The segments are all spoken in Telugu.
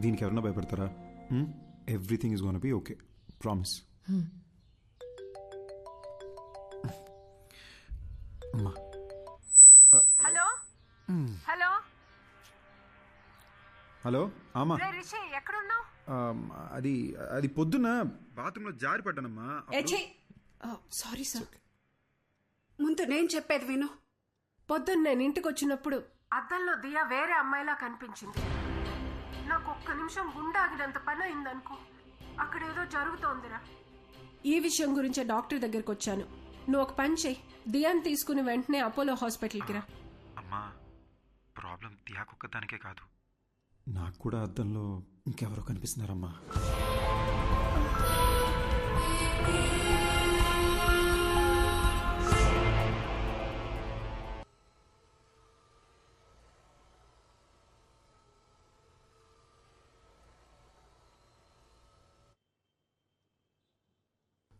దీనికి ఎవరన్నా భయపడతారా? Everything is gonna be okay promise అమ్మా. హలో? హలో? హలో? ఆమా. రిషి ఎక్కడున్నావు? అది అది పొద్దున్న బాత్రూంలో జారి పడ్డానమ్మా. Sorry sir. ముందు నేను చెప్పేది విను. పొద్దున్న నేను ఇంటికి వచ్చినప్పుడు అద్దంలో దియా వేరే అమ్మాయిలా కనిపించింది. ఒక్క నిమిషం గుండాగినంత పని అయిందనుకో అక్కడ ఏదో జరుగుతోందిరా. ఈ విషయం గురించే డాక్టర్ దగ్గరికి వచ్చాను నువ్వు ఒక పని చెయ్యి. దియాని తీసుకుని వెంటనే అపోలో హాస్పిటల్కి రా. అమ్మా ప్రాబ్లం దియాకొక్క దానికే కాదు. నాకు కూడా అద్దంలో ఇంకెవరో కనిపిస్తున్నారమ్మా.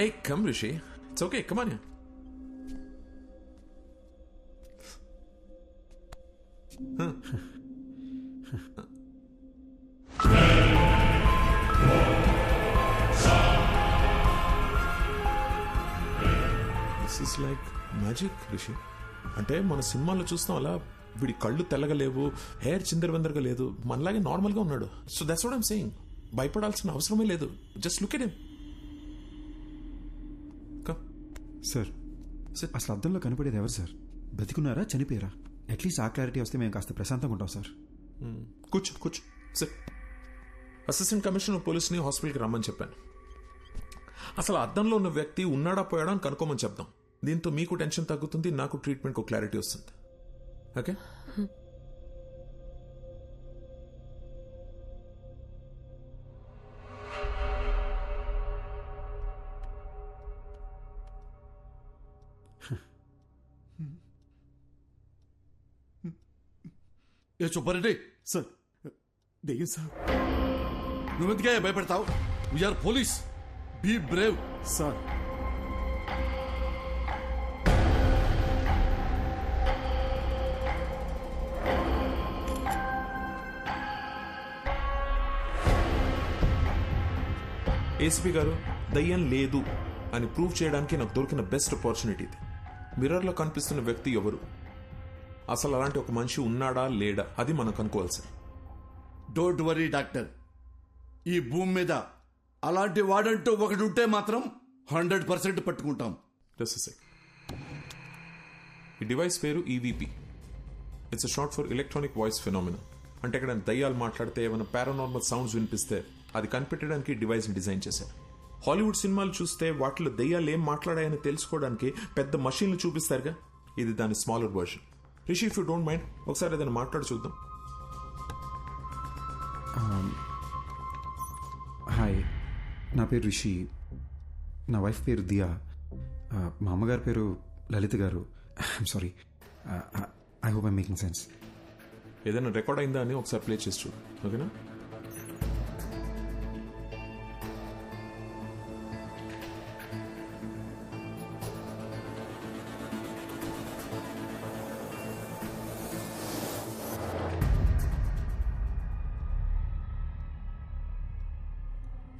hey come Rishi it's okay come on is like magic Rishi అంటే మన సినిమాల్లో చూస్తాం అలా వీడి కళ్ళు తెల్లగా లేవు హెయిర్ చిందరవందరగా లేదు మనలాగే నార్మల్గా ఉన్నాడు. So that's what I'm saying భయపడాల్సిన అవసరమే లేదు. Just look at him sir sir అసలు అద్దంలో కనపడేది ఎవరు సార్ బతికున్నారా చనిపోయారా? అట్లీస్ట్ ఆ క్లారిటీ వస్తే మేము కాస్త ప్రశాంతంగా ఉంటాం సార్ కూర్చో కూర్చో. సార్ అసిస్టెంట్ కమిషనర్ పోలీస్ని హాస్పిటల్కి రమ్మని చెప్పాను. అసలు అద్దంలో ఉన్న వ్యక్తి ఉన్నాడా పోయాడా అని కనుక్కోమని చెప్దాం. దీంతో మీకు టెన్షన్ తగ్గుతుంది నాకు ట్రీట్మెంట్కి క్లారిటీ వస్తుంది. ఓకే ఏ సుబ్బారెడ్డి సార్ దెయ్యం సార్ నువ్వెందుకే భయపడతావు we are police be brave sir ACP గారు దయ్యం లేదు అని ప్రూవ్ చేయడానికి నాకు దొరికిన బెస్ట్ ఆపర్చునిటీ ఇది. మిర్రర్లో కనిపిస్తున్న వ్యక్తి ఎవరు? అసలు అలాంటి ఒక మనిషి ఉన్నాడా లేడా? అది మనం కనుక్కోవాలి సార్ డోంట్ వరీ డాక్టర్. ఈ భూమి మీద అలాంటి వాడంటూ ఒకటి ఉంటే మాత్రం హండ్రెడ్ పర్సెంట్ పట్టుకుంటాం. ఈ డివైస్ పేరు EVP it's short for electronic voice phenomena అంటే ఇక్కడ దయ్యాలు మాట్లాడితే ఏమైనా పారానార్మల్ సౌండ్స్ వినిపిస్తే అది కనిపెట్టడానికి డివైస్ని డిజైన్ చేశారు. హాలీవుడ్ సినిమాలు చూస్తే వాటిలో దయ్యాలు ఏం మాట్లాడాయని తెలుసుకోవడానికి పెద్ద మషీన్లు చూపిస్తారుగా? ఇది దాని smaller version Rishi if you don't mind ఒకసారి ఏదైనా మాట్లాడి చూద్దాం. హాయ్ నా పేరు రిషి. నా వైఫ్ పేరు దియా. మా అమ్మగారి పేరు లలిత గారు. I'm sorry I hope I making sense ఏదైనా రికార్డ్ అయిందా అని ఒకసారి ప్లే చేసి చూడు. ఓకేనా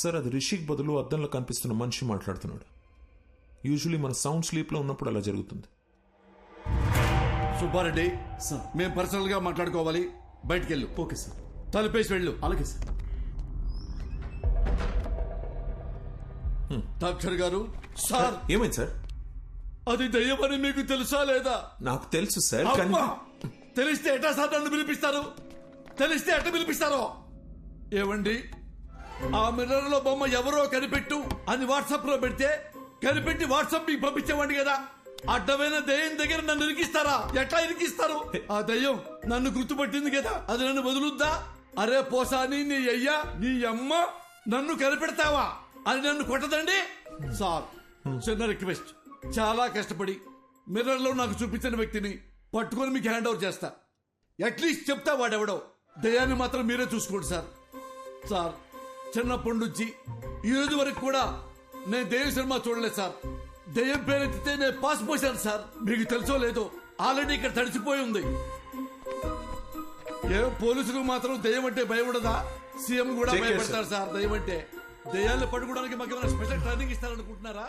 సార్ అది రిషిక్ బదులు అద్దంలో కనిపిస్తున్న మనిషి మాట్లాడుతున్నాడు. యూజువలీ మన సౌండ్ స్లీప్లో ఉన్నప్పుడు అలా జరుగుతుంది. సుబ్బారెడ్డి మేము పర్సనల్గా మాట్లాడుకోవాలి. బయటికి వెళ్ళు ఓకే సార్ తలుపేసి వెళ్ళు. అలాగే సార్ డాక్టర్ గారు సార్. ఏమైంది సార్ అది దయ్యమని మీకు తెలుసా లేదా? నాకు తెలుసు సార్ కానీ అమ్మా! తెలిస్తే ఎట్టా సార్ నన్ను పిలిపిస్తారు? తెలిస్తే ఎట్ట పిలిపిస్తారో? ఏమండి ఆ మిర్రర్లో బొమ్మ ఎవరో కనిపెట్టు అని వాట్సాప్లో పెడితే కనిపెట్టి వాట్సాప్ మీకు పంపించేవాడి కదా. అడ్డమైన దయ్యం దగ్గర నన్ను ఇరికిస్తారా? ఎట్లా ఇరికిస్తారు? ఆ దయ్యం నన్ను గుర్తుపట్టింది కదా అది నన్ను వదులుద్దా? అరే పోసాని నీ అయ్యా నీ అమ్మ నన్ను కనిపెడతావా? అని నన్ను కొట్టదండి? సార్ చిన్న రిక్వెస్ట్. చాలా కష్టపడి మిర్రర్లో నాకు చూపించిన వ్యక్తిని పట్టుకొని మీకు హ్యాండ్ ఓవర్ చేస్తా. అట్లీస్ట్ చెప్తా వాడెవడో. దయాన్ని మాత్రం మీరే చూసుకోండి సార్. సార్ చిన్నప్పటి నుంచి ఈ రోజు వరకు కూడా నేను దెయ్యం సినిమా చూడలేదు సార్. దెయ్యం పేరెత్తితే నేను పాస్ పోసాను సార్. మీకు తెలుసో లేదో ఆల్రెడీ ఇక్కడ తడిసిపోయి ఉంది. ఏ పోలీసులకు మాత్రం దెయ్యం అంటే భయం ఉండదా? సీఎం కూడా. భయపడతారు సార్. దెయ్యం అంటే దెయ్యాలను పట్టుకోవడానికి మాకు ఏమైనా స్పెషల్ ట్రైనింగ్ ఇస్తారనుకుంటున్నారా?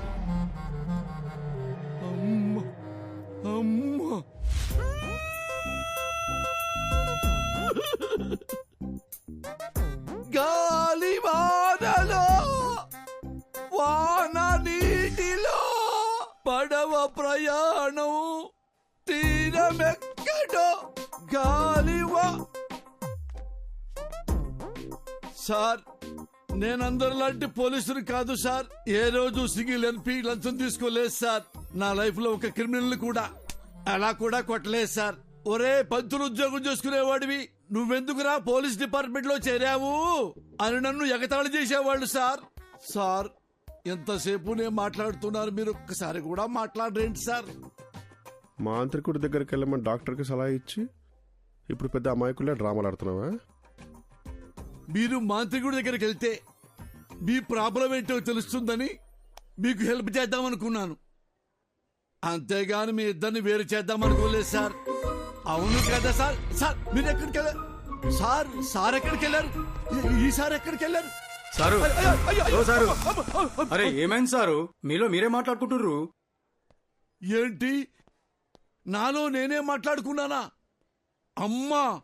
పడవ ప్రయాణం తీరమెక్కడో గాలివా. సార్ నేనందరిలాంటి పోలీసులు కాదు సార్. ఏ రోజు సింగిల్ ఎన్పి లంచం తీసుకోలేదు సార్. నా లైఫ్లో ఒక క్రిమినల్ కూడా అలా కూడా కొట్టలేదు సార్. ఒరే పంతులు ఉద్యోగం చేసుకునేవాడివి. నువ్వెందుకురా పోలీస్ డిపార్ట్మెంట్లో చేరావు? అని నన్ను ఎగతాళి చేసేవాళ్ళు సార్. సార్ ఎంతసేపు నేను మాట్లాడుతున్నారు? మీరు ఒక్కసారి కూడా మాట్లాడరేంటి సార్? మాంత్రికుడి దగ్గరికి వెళ్ళమని డాక్టర్కి సలహా ఇచ్చి ఇప్పుడు పెద్ద అమాయకులే డ్రామాలు ఆడుతున్నావా? మీరు మాంత్రికుడి దగ్గరికి వెళ్తే మీ ప్రాబ్లం ఏంటో తెలుస్తుందని మీకు హెల్ప్ చేద్దామనుకున్నాను అంతేగాని మీ ఇద్దరిని వేరు చేద్దామనుకోలేదు సార్. అవును కదా సార్? సార్ మీరు ఎక్కడికి వెళ్ళారు? సార్ సార్ ఎక్కడికి వెళ్ళారు? ఈ- సార్ ఎక్కడికి వెళ్ళారు? సారు. ఓ సారు. అరే ఏమైంది సారు? మీలో మీరే మాట్లాడుకుంటుర్రు? ఏంటి? నాలో నేనే మాట్లాడుకున్నానా? అమ్మా!